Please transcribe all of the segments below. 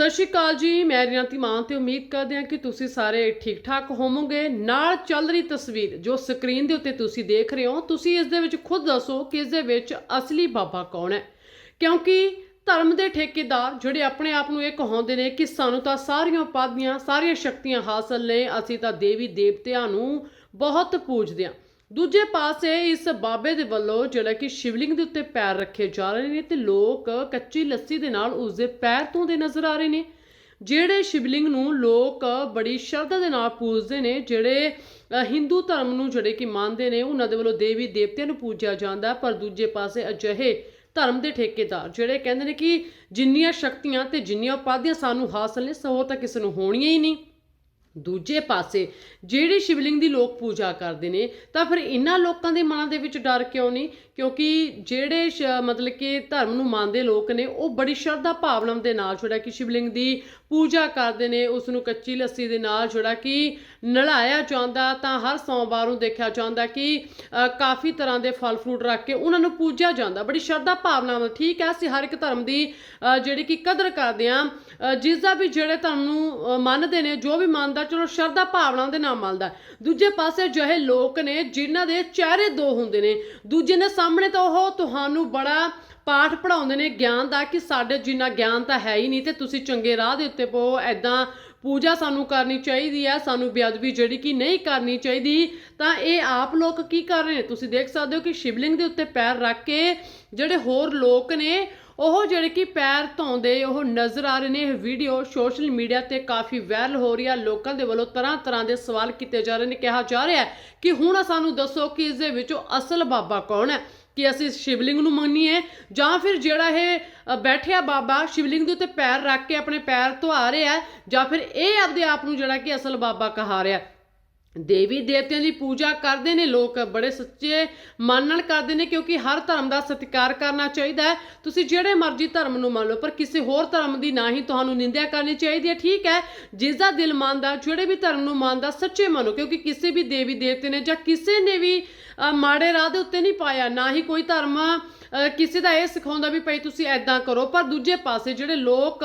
ਸਤਿ ਸ਼੍ਰੀ ਅਕਾਲ ਜੀ, ਮੈਂ ਰਿਆਂਤੀ ਮਾਨ ਤੇ ਉਮੀਦ ਕਰਦੇ ਹਾਂ ਕਿ ਤੁਸੀਂ ਸਾਰੇ ਠੀਕ ਠਾਕ ਹੋਵੋਗੇ। ਨਾਲ ਚੱਲ ਰਹੀ ਤਸਵੀਰ, ਜੋ ਸਕਰੀਨ ਦੇ ਉੱਤੇ ਤੁਸੀਂ ਦੇਖ ਰਹੇ ਹੋ, ਤੁਸੀਂ ਇਸ ਦੇ ਵਿੱਚ ਖੁਦ ਦੱਸੋ ਕਿ ਇਸ ਦੇ ਵਿੱਚ ਅਸਲੀ ਬਾਬਾ ਕੌਣ ਹੈ। ਕਿਉਂਕਿ ਧਰਮ ਦੇ ਠੇਕੇਦਾਰ ਜਿਹੜੇ ਆਪਣੇ ਆਪ ਨੂੰ ਇਹ ਕਹਾਉਂਦੇ ਨੇ ਕਿ ਸਾਨੂੰ ਤਾਂ ਸਾਰੀਆਂ ਉਪਾਧੀਆਂ, ਸਾਰੀਆਂ ਸ਼ਕਤੀਆਂ ਹਾਸਲ ਨੇ, ਅਸੀਂ ਤਾਂ ਦੇਵੀ ਦੇਵਤਿਆਂ ਨੂੰ ਬਹੁਤ ਪੂਜਦੇ ਹਾਂ। ਦੂਜੇ ਪਾਸੇ ਇਸ ਬਾਬੇ ਦੇ ਵੱਲੋਂ ਜਿਹੜਾ ਕਿ ਸ਼ਿਵਲਿੰਗ ਦੇ ਉੱਤੇ ਪੈਰ ਰੱਖੇ ਜਾ ਰਹੇ ਨੇ ਤੇ ਲੋਕ ਕੱਚੀ ਲੱਸੀ ਦੇ ਨਾਲ ਉਸ ਦੇ ਪੈਰ ਧੋਂਦੇ ਨਜ਼ਰ ਆ ਰਹੇ ਨੇ। ਜਿਹੜੇ ਸ਼ਿਵਲਿੰਗ ਨੂੰ ਲੋਕ ਬੜੀ ਸ਼ਰਧਾ ਦੇ ਨਾਲ ਪੂਜਦੇ ਨੇ, ਜਿਹੜੇ ਹਿੰਦੂ ਧਰਮ ਨੂੰ ਜਿਹੜੇ ਕਿ ਮੰਨਦੇ ਨੇ, ਉਹਨਾਂ ਦੇ ਵੱਲੋਂ ਦੇਵੀ ਦੇਵਤਿਆਂ ਨੂੰ ਪੂਜਿਆ ਜਾਂਦਾ ਪਰ ਦੂਜੇ ਪਾਸੇ ਅਜਿਹੇ ਧਰਮ ਦੇ ਠੇਕੇਦਾਰ ਜਿਹੜੇ ਕਹਿੰਦੇ ਨੇ ਕਿ ਜਿੰਨੀਆਂ ਸ਼ਕਤੀਆਂ ਤੇ ਜਿੰਨੀਆਂ ਉਪਾਧੀਆਂ ਸਾਨੂੰ ਹਾਸਲ ਨੇ ਸੋ ਤਾਂ ਕਿਸੇ ਨੂੰ ਹੋਣੀਆਂ ਹੀ ਨਹੀਂ। ਦੂਜੇ ਪਾਸੇ ਜਿਹੜੇ ਸ਼ਿਵਲਿੰਗ ਦੀ ਲੋਕ ਪੂਜਾ ਕਰਦੇ ਨੇ ਤਾਂ ਫਿਰ ਇਹਨਾਂ ਲੋਕਾਂ ਦੇ ਮਨਾਂ ਦੇ ਵਿੱਚ ਡਰ ਕਿਉਂ ਨਹੀਂ? ਕਿਉਂਕਿ ਜਿਹੜੇ ਸ਼- ਮਤਲਬ ਕਿ ਧਰਮ ਨੂੰ ਮੰਨਦੇ ਲੋਕ ਨੇ ਉਹ ਬੜੀ ਸ਼ਰਧਾ ਭਾਵਨਾ ਦੇ ਨਾਲ ਜਿਹੜਾ ਕਿ ਸ਼ਿਵਲਿੰਗ ਦੀ ਪੂਜਾ ਕਰਦੇ ਨੇ ਉਸ ਨੂੰ ਕੱਚੀ ਲੱਸੀ ਦੇ ਨਾਲ ਜਿਹੜਾ ਕਿ ਨਲਾਇਆ ਜਾਂਦਾ ਤਾਂ ਹਰ ਸੋਮਵਾਰ ਨੂੰ ਦੇਖਿਆ ਜਾਂਦਾ ਕਿ ਕਾਫੀ ਤਰ੍ਹਾਂ ਦੇ ਫਲ ਫਰੂਟ ਰੱਖ ਕੇ ਉਹਨਾਂ ਨੂੰ ਪੂਜਿਆ ਜਾਂਦਾ। ਬੜੀ ਸ਼ਰਧਾ ਭਾਵਨਾ ਨਾਲ ਠੀਕ ਹੈ ਅਸੀਂ ਹਰ ਇੱਕ ਧਰਮ ਦੀ ਜਿਹੜੀ ਕਿ ਕਦਰ ਕਰਦੇ ਹਾਂ ਅ, ਜਿਸ ਦਾ ਵੀ ਜਿਹੜੇ ਧਰਮ ਨੂੰ ਮੰਨਦੇ ਨੇ ਜੋ ਵੀ ਮੰਨਦਾ ਚਲੋ ਸ਼ਰਧਾ ਭਾਵਨਾ ਦੇ ਨਾਲ ਮਿਲਦਾ ਦੂਜੇ ਪਾਸੇ ਜਿਹੇ ਲੋਕ ਨੇ ਜਿਨ੍ਹਾਂ ਦੇ ਚਿਹਰੇ ਦੋ ਹੁੰਦੇ ਨੇ। ਦੂਜੇ ਦੇ ਸਾਹਮਣੇ ਤਾਂ ਉਹ ਤੁਹਾਨੂੰ ਬੜਾ ਪਾਠ ਪੜਾਉਂਦੇ ਨੇ, ਗਿਆਨ ਦਾ ਕਿ ਸਾਡੇ ਜਿੰਨਾ ਗਿਆਨ ਤਾਂ ਹੈ ਹੀ ਨਹੀਂ ਤੇ ਤੁਸੀਂ ਚੰਗੇ ਰਾਹ ਦੇ ਉੱਤੇ ਪੋ ਐਦਾਂ ਪੂਜਾ ਸਾਨੂੰ ਕਰਨੀ ਚਾਹੀਦੀ ਹੈ, ਸਾਨੂੰ ਬੇਅਦਬੀ ਜਿਹੜੀ ਕਿ ਨਹੀਂ ਕਰਨੀ ਚਾਹੀਦੀ, ਤਾਂ ਇਹ ਆਪ ਲੋਕ ਕੀ ਕਰ ਰਹੇ ਨੇ? ਤੁਸੀਂ ਦੇਖ ਸਕਦੇ ਹੋ ਕਿ ਸ਼ਿਵਲਿੰਗ ਦੇ ਉੱਤੇ ਪੈਰ ਰੱਖ ਕੇ ਜਿਹੜੇ ਹੋਰ ਲੋਕ ਨੇ ਉਹ ਜਿਹੜੇ ਕਿ ਪੈਰ ਧੋਂਦੇ ਉਹ ਨਜ਼ਰ ਆ ਰਹੇ ਨੇ। ਇਹ ਵੀਡੀਓ ਸੋਸ਼ਲ ਮੀਡੀਆ ਤੇ ਕਾਫੀ ਵਾਇਰਲ ਹੋ ਰਹੀ ਆ। ਲੋਕਾਂ ਦੇ ਵੱਲੋਂ ਤਰ੍ਹਾਂ ਤਰ੍ਹਾਂ ਦੇ ਸਵਾਲ ਕੀਤੇ ਜਾ ਰਹੇ ਨੇ। ਕਿਹਾ ਜਾ ਰਿਹਾ ਕਿ ਹੁਣ ਸਾਨੂੰ ਦੱਸੋ ਕਿ ਇਸ ਦੇ ਵਿੱਚੋਂ ਅਸਲ ਬਾਬਾ ਕੌਣ ਹੈ? ਕਿ ਅਸੀਂ ਸ਼ਿਵਲਿੰਗ ਨੂੰ ਮੰਨੀਏ ਜਾਂ ਫਿਰ ਜਿਹੜਾ ਇਹ ਬੈਠਿਆ ਬਾਬਾ ਸ਼ਿਵਲਿੰਗ ਦੇ ਉੱਤੇ ਪੈਰ ਰੱਖ ਕੇ ਆਪਣੇ ਪੈਰ ਧੁਆ ਰਿਹਾ ਜਾਂ ਫਿਰ ਇਹ ਆਪਦੇ ਆਪ ਨੂੰ ਜਿਹੜਾ ਕਿ ਅਸਲ ਬਾਬਾ ਕਹਾ ਰਿਹਾ ਦੇਵੀ ਦੇਵਤਿਆਂ ਦੀ ਪੂਜਾ ਕਰਦੇ ਨੇ, ਲੋਕ ਬੜੇ ਸੱਚੇ ਮਨ ਨਾਲ ਕਰਦੇ ਨੇ ਕਿਉਂਕਿ ਹਰ ਧਰਮ ਦਾ ਸਤਿਕਾਰ ਕਰਨਾ ਚਾਹੀਦਾ ਹੈ। ਤੁਸੀਂ ਜਿਹੜੇ ਮਰਜ਼ੀ ਧਰਮ ਨੂੰ ਮੰਨ ਲਓ, ਪਰ ਕਿਸੇ ਹੋਰ ਧਰਮ ਦੀ ਨਾ ਹੀ ਤੁਹਾਨੂੰ ਨਿੰਦਿਆ ਕਰਨੀ ਚਾਹੀਦੀ ਹੈ, ਠੀਕ ਹੈ? ਜਿਸ ਦਾ ਦਿਲ ਮੰਨਦਾ, ਜਿਹੜੇ ਵੀ ਧਰਮ ਨੂੰ ਮੰਨਦਾ, ਸੱਚੇ ਮੰਨੋ, ਕਿਉਂਕਿ ਕਿਸੇ ਵੀ ਦੇਵੀ ਦੇਵਤੇ ਨੇ ਜਾਂ ਕਿਸੇ ਨੇ ਵੀ ਮਾੜੇ ਰਾਹ ਦੇ ਉੱਤੇ ਨਹੀਂ ਪਾਇਆ, ਨਾ ਹੀ ਕੋਈ ਧਰਮ ਕਿਸੇ ਦਾ ਇਹ ਸਿਖਾਉਂਦਾ ਵੀ ਭਾਈ ਤੁਸੀਂ ਐਦਾਂ ਕਰੋ, ਪਰ ਦੂਜੇ ਪਾਸੇ ਜਿਹੜੇ ਲੋਕ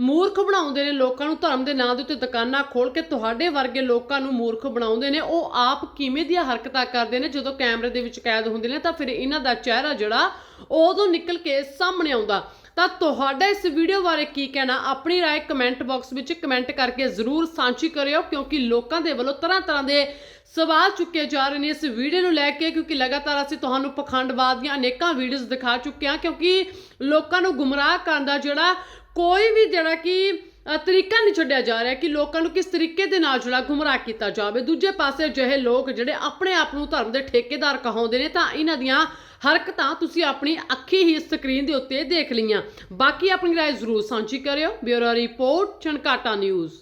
ਮੂਰਖ ਬਣਾਉਂਦੇ ਨੇ, ਲੋਕਾਂ ਨੂੰ ਧਰਮ ਦੇ ਨਾਂ ਦੇ ਉੱਤੇ ਦੁਕਾਨਾਂ ਖੋਲ ਕੇ ਤੁਹਾਡੇ ਵਰਗੇ ਲੋਕਾਂ ਨੂੰ ਮੂਰਖ ਬਣਾਉਂਦੇ ਨੇ, ਉਹ ਆਪ ਕਿਵੇਂ ਦੀਆਂ ਹਰਕਤਾਂ ਕਰਦੇ ਨੇ? ਜਦੋਂ ਕੈਮਰੇ ਦੇ ਵਿੱਚ ਕੈਦ ਹੁੰਦੇ ਨੇ, ਤਾਂ ਫਿਰ ਇਹਨਾਂ ਦਾ ਚਿਹਰਾ ਜਿਹੜਾ, ਉਦੋਂ ਨਿਕਲ ਕੇ ਸਾਹਮਣੇ ਆਉਂਦਾ। ਤਾਂ ਤੁਹਾਡਾ ਇਸ ਵੀਡੀਓ ਬਾਰੇ ਕੀ ਕਹਿਣਾ ਆਪਣੀ رائے ਕਮੈਂਟ ਬਾਕਸ ਵਿੱਚ ਕਮੈਂਟ ਕਰਕੇ ਜ਼ਰੂਰ ਸਾਂਝੀ ਕਰਿਓ ਕਿਉਂਕਿ ਲੋਕਾਂ ਦੇ ਵੱਲੋਂ ਤਰ੍ਹਾਂ ਤਰ੍ਹਾਂ ਦੇ ਸਵਾਲ ਚੁੱਕੇ ਜਾ ਰਹੇ ਨੇ ਇਸ ਵੀਡੀਓ ਨੂੰ ਲੈ ਕੇ ਕਿਉਂਕਿ ਲਗਾਤਾਰ ਅਸੀਂ ਤੁਹਾਨੂੰ ਪਖੰਡਵਾਦ ਦੀਆਂ ਅਨੇਕਾਂ ਵੀਡੀਓਜ਼ ਦਿਖਾ ਚੁੱਕੇ ਹਾਂ ਕਿਉਂਕਿ ਲੋਕਾਂ ਨੂੰ ਗੁੰਮਰਾਹ ਕਰਨ ਦਾ ਜਿਹੜਾ ਕੋਈ ਵੀ ਜਿਹੜਾ ਕਿ ਅ, ਤਰੀਕਾ ਨਹੀਂ ਛੱਡਿਆ ਜਾ ਰਿਹਾ ਕਿ ਲੋਕਾਂ ਨੂੰ ਕਿਸ ਤਰੀਕੇ ਦੇ ਨਾਲ ਜਿਹੜਾ ਗੁੰਮਰਾਹ ਕੀਤਾ ਜਾਵੇ। ਦੂਜੇ ਪਾਸੇ ਅਜਿਹੇ ਲੋਕ ਜਿਹੜੇ ਆਪਣੇ ਆਪ ਨੂੰ ਧਰਮ ਦੇ ਠੇਕੇਦਾਰ ਕਹਾਉਂਦੇ ਨੇ, ਤਾਂ ਇਹਨਾਂ ਦੀਆਂ ਹਰਕਤਾਂ ਤੁਸੀਂ ਆਪਣੀ ਅੱਖੀ ਹੀ ਸਕਰੀਨ ਦੇ ਉੱਤੇ ਦੇਖ ਲਈਆਂ। ਬਾਕੀ ਆਪਣੀ ਰਾਏ ਜ਼ਰੂਰ ਸਾਂਝੀ ਕਰਿਓ। Bureau report Chankata news.